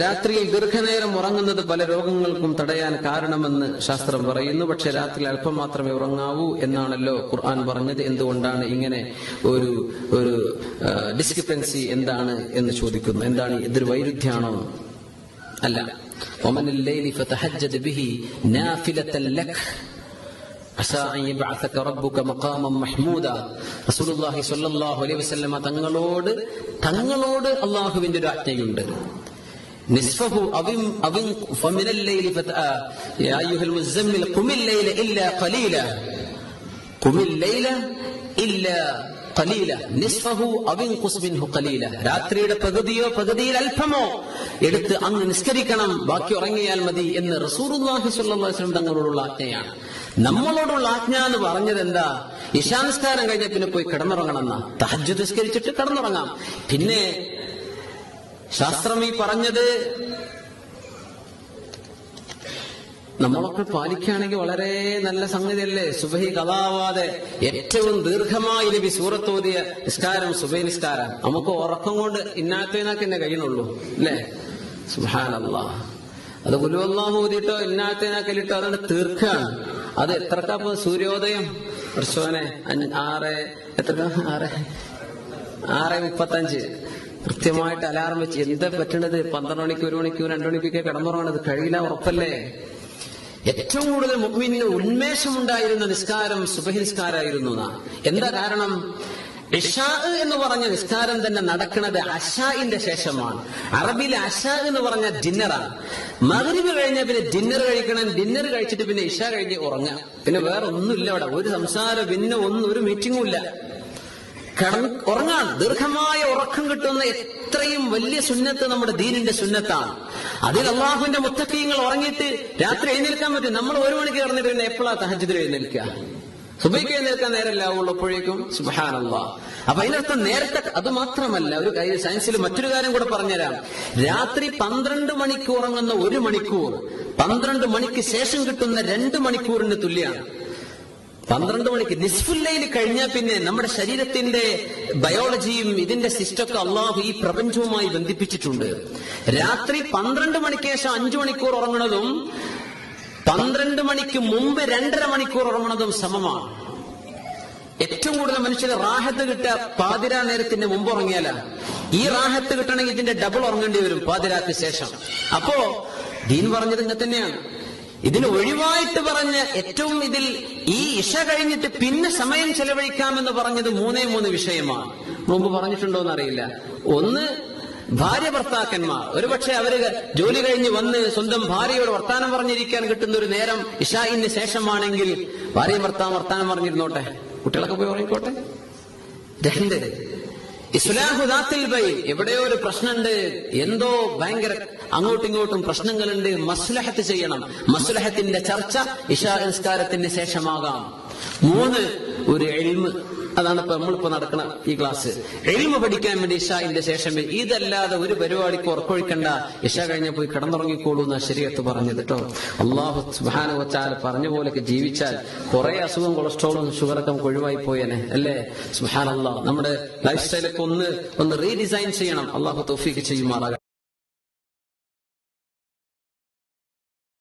രാത്രിയിൽ ദീർഘനേരം ഉറങ്ങുന്നത് പല രോഗങ്ങൾക്കും തടയാൻ കാരണമെന്ന് ശാസ്ത്രം പറയുന്നു പക്ഷെ രാത്രി അല്പം മാത്രമേ ഉറങ്ങാവൂ എന്നാണല്ലോ ഖുർആൻ പറഞ്ഞത് എന്തുകൊണ്ടാണ് ഇങ്ങനെ ഒരു ഒരു ഡിസ്ക്രിപ്പൻസി എന്താണ് എന്ന് ചോദിക്കുന്നു എന്താണ് ഇതൊരു വൈരുദ്ധ്യാണോ അല്ല ومن الليل فتهجد به نافلة لك عسى أن يبعثك ربك مقاما محمودا رسول الله صلى الله عليه وسلم തങ്ങളോട് തങ്ങളോട് അള്ളാഹുവിന്റെ ഒരു ആജ്ഞയുണ്ട് نصفه أو أو فمن الليل فتأى يا أيها المزمل قم الليل إلا قليلا قم الليل إلا കലീല നിസ്ഫഹു അവിൻകുസ് الفمو കലീല രാത്രിയുടെ പകുതിയോ പകുതിയിൽ അല്പമോ എടുത്ത് അങ്ങ് നിസ്കരിക്കണം. ബാക്കി ഉറങ്ങിയാൽ മതി എന്ന് റസൂറുല്ലാഹി സ്വല്ലം തങ്ങളോടുള്ള ആജ്ഞയാണ്. നമ്മളോടുള്ള ആജ്ഞ എന്ന് പറഞ്ഞത് എന്താ ഇശാനിസ്കാരം കഴിഞ്ഞ പിന്നെ പോയി കിടന്നുറങ്ങണം എന്നാ. തഹജ് നിസ്കരിച്ചിട്ട് കിടന്നുറങ്ങാം. പിന്നെ ശാസ്ത്രം ഈ പറഞ്ഞത് നമ്മളൊക്കെ പാലിക്കുകയാണെങ്കിൽ വളരെ നല്ല സംഗതിയല്ലേ? സുബഹി കഥാവാതെ ഏറ്റവും ദീർഘമായി ലഭി സൂറത്തോതിയ നിസ്കാരം സുബഹി നിസ്കാരം. നമുക്ക് ഉറക്കം കൊണ്ട് ഇന്നാത്തേനാക്ക് എന്നെ കഴിയണുള്ളൂ അല്ലേ? സുഹാനല്ല അത് ഗുരുവന്നാ ഊതിയിട്ടോ ഇന്നാത്തേനാക്കലിട്ടോ അതുകൊണ്ട് തീർക്കാണ്. അത് എത്രക്കാപ്പോ സൂര്യോദയം? പ്രശോനെ ആറ് എത്ര ആറ് ആറ് മുപ്പത്തഞ്ച്. കൃത്യമായിട്ട് അലാറം വെച്ച് എന്താ പറ്റണത്? പന്ത്രണ്ട് മണിക്ക് ഒരു മണിക്ക് രണ്ടു മണിക്കൊക്കെ കിടന്നുറങ്ങണത് കഴിയില്ല ഉറപ്പല്ലേ? ഏറ്റവും കൂടുതൽ മുഗ്മിന് ഉന്മേഷമുണ്ടായിരുന്ന നിസ്കാരം സുബഹി നിസ്കാരമായിരുന്നു എന്നാ. എന്താ കാരണം? ഇഷാ എന്ന് പറഞ്ഞ നിസ്കാരം തന്നെ നടക്കുന്നത് അഷാഇന്റെ ശേഷമാണ്. അറബിയിൽ അഷാ എന്ന് പറഞ്ഞ ഡിന്നറാണ്. മകരിവ് കഴിഞ്ഞ പിന്നെ ഡിന്നർ കഴിക്കണം ഡിന്നർ കഴിച്ചിട്ട് പിന്നെ ഇഷ കഴിഞ്ഞ് ഉറങ്ങാം. പിന്നെ വേറെ ഒന്നുമില്ല അവിടെ. ഒരു സംസാരം പിന്നെ ഒന്നും ഒരു മീറ്റിംഗും ഇല്ല. കിടന്ന് ഉറങ്ങാൻ ദീർഘമായ ഉറക്കം കിട്ടുന്ന എത്രയും വലിയ സുന്നത്ത് നമ്മുടെ ദീനിന്റെ സുന്നത്താണ്. അതിൽ അള്ളാഹുവിന്റെ മുത്തക്കീങ്ങൾ ഉറങ്ങിയിട്ട് രാത്രി എഴുന്നേൽക്കാൻ പറ്റും. നമ്മൾ ഒരു മണിക്ക് കിടന്നിട്ട് എപ്പോഴാ തഹജിദിൽ എഴുന്നേൽക്കുക? സുബൈക്ക് എഴുന്നേൽക്കാൻ നേരല്ല ഉള്ളപ്പോഴേക്കും സുബാനല്ലാ അപ്പൊ അതിനർത്ഥം നേരത്തെ അത് മാത്രമല്ല ഒരു സയൻസിൽ മറ്റൊരു കാര്യം കൂടെ പറഞ്ഞുതരാം. രാത്രി പന്ത്രണ്ട് മണിക്ക് ഉറങ്ങുന്ന ഒരു മണിക്കൂർ പന്ത്രണ്ട് മണിക്ക് ശേഷം കിട്ടുന്ന രണ്ട് മണിക്കൂറിന് തുല്യമാണ് പന്ത്രണ്ട് മണിക്ക് നിസ്ഫുല്ലയിൽ കഴിഞ്ഞാൽ പിന്നെ നമ്മുടെ ശരീരത്തിന്റെ ബയോളജിയും ഇതിന്റെ സിസ്റ്റമൊക്കെ അള്ളാഹു ഈ പ്രപഞ്ചവുമായി ബന്ധിപ്പിച്ചിട്ടുണ്ട്. രാത്രി പന്ത്രണ്ട് മണിക്ക് ശേഷം അഞ്ചു മണിക്കൂർ ഉറങ്ങണതും പന്ത്രണ്ട് മണിക്ക് മുമ്പ് രണ്ടര മണിക്കൂർ ഉറങ്ങണതും സമമാണ്. ഏറ്റവും കൂടുതൽ മനുഷ്യന് റാഹത്ത് കിട്ടുക പാതിരാ നേരത്തിന്റെ മുമ്പ് ഉറങ്ങിയാല. ഈ റാഹത്ത് കിട്ടണമെങ്കിൽ ഇതിന്റെ ഡബിൾ ഉറങ്ങേണ്ടി വരും പാതിരാക്ക് ശേഷം. അപ്പോ ദീൻ പറഞ്ഞത് ഇങ്ങനെ തന്നെയാണ് ഇതിന് ഒഴിവായിട്ട് പറഞ്ഞ ഏറ്റവും ഇതിൽ ഈ ഇഷ കഴിഞ്ഞിട്ട് പിന്നെ സമയം ചെലവഴിക്കാമെന്ന് പറഞ്ഞത് മൂന്നേ മൂന്ന് വിഷയമാണ്. മുമ്പ് പറഞ്ഞിട്ടുണ്ടോ എന്നറിയില്ല ഒന്ന് ഭാര്യ ഭർത്താക്കന്മാർ. ഒരുപക്ഷെ അവർ ജോലി കഴിഞ്ഞ് വന്ന് സ്വന്തം ഭാര്യയോട് വർത്താനം പറഞ്ഞിരിക്കാൻ കിട്ടുന്ന ഒരു നേരം ഇഷായിന് ശേഷമാണെങ്കിൽ ഭാര്യയും ഭർത്താവ് വർത്താനം പറഞ്ഞിരുന്നോട്ടെ? കുട്ടികളൊക്കെ പോയി ഉറങ്ങിക്കോട്ടെ? രണ്ട് ഇസ്ലാഹുദാത്തിൽ ബൈ എവിടെയോ ഒരു പ്രശ്നമുണ്ട് എന്തോ ഭയങ്കര അങ്ങോട്ടും ഇങ്ങോട്ടും പ്രശ്നങ്ങളുണ്ട്. മസ്ലഹത്ത് ചെയ്യണം. മസ്ലഹത്തിന്റെ ചർച്ച ഇഷാ സംസ്കാരത്തിന് ശേഷമാകാം. മൂന്ന് ഒരു എൽമ്. അതാണ് ഇപ്പൊ നമ്മളിപ്പോ നടക്കുന്ന ഈ ക്ലാസ് എരിമ പഠിക്കാൻ വേണ്ടി ഇഷാന്റെ ശേഷം ഇതല്ലാതെ ഒരു പരിപാടിക്ക് ഉറക്കൊഴിക്കണ്ട. ഇഷ കഴിഞ്ഞ പോയി കിടന്നുറങ്ങിക്കോളൂ എന്നാ ശരിയത്ത് പറഞ്ഞത് കേട്ടോ അള്ളാഹു സുഹാന വച്ചാൽ പറഞ്ഞ പോലെയൊക്കെ ജീവിച്ചാൽ കുറെ അസുഖം കൊളസ്ട്രോളും ഷുഗറൊക്കെ നമുക്ക് ഒഴിവായി പോയേനെ അല്ലേ? സുഹാൻ അള്ളാഹ് നമ്മുടെ ലൈഫ് സ്റ്റൈലൊക്കെ ഒന്ന് ഒന്ന് റീഡിസൈൻ ചെയ്യണം. അള്ളാഹു തോഫിക്ക് ചെയ്യുമാറാകട്ടെ.